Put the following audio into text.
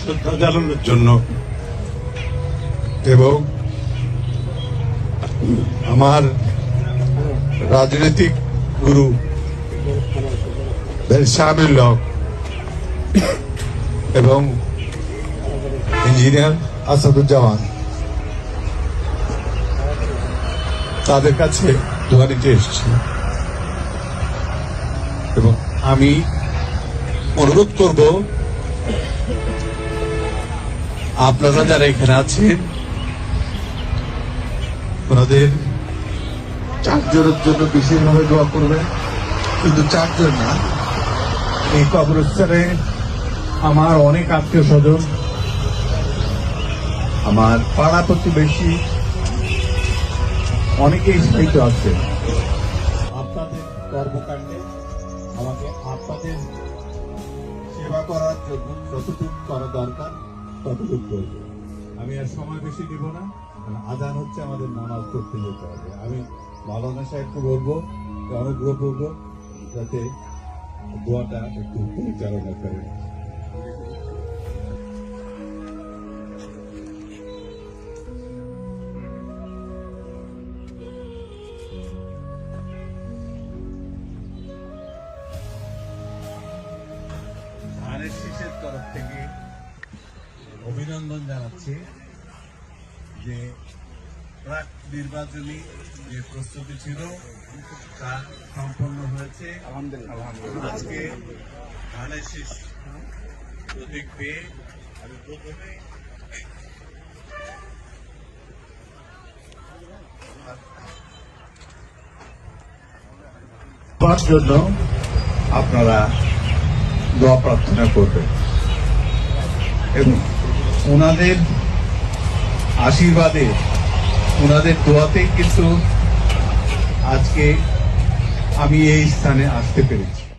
শ্রদ্ধা জানানোর জন্য এবং আমার রাজনৈতিক গুরু শামিল হক এবং ইঞ্জিনিয়ার আসাদুজ্জামান। তাদের কাছে দোয়া নিতে এসেছি। এবং আমি অনুরোধ করব আপনারা যারা এখানে আছেন, ওনাদের চারজনের জন্য বিশেষভাবে দোয়া করবেন। কিন্তু চারজন না। এই কবরস্থানে আমার অনেক আত্মীয় স্বজন আমার পাড়া প্রতিবেশী, অনেকেই সাহিত্য আছে আপনাদের কর্মকাণ্ডে আমাকে আপনাদের সেবা করার জন্য যতটুকু করা দরকার ততটুকু আমি আর সময় বেশি দিব না। আজান হচ্ছে, আমাদের নামাজ করতে যেতে হবে। আমি মালানা সাহেবকে বলব অনুগ্রহ করব, যাতে দোয়াটা একটু পরিচালনা করেন ধানের তরফ থেকে। অভিনন্দন জানাচ্ছি যে প্রাক নির্বাচনী যে প্রস্তুতি ছিল, তা সম্পন্ন হয়েছে। আজকে ধানের শীষ প্রতীক পেয়ে আমি প্রথমে পাওয়ার জন্য আপনারা দোয়া প্রার্থনা করবেন। এবং ওনাদের আশীর্বাদে ওনাদের দোয়াতেই কিন্তু আজকে আমি এই স্থানে আসতে পেরেছি।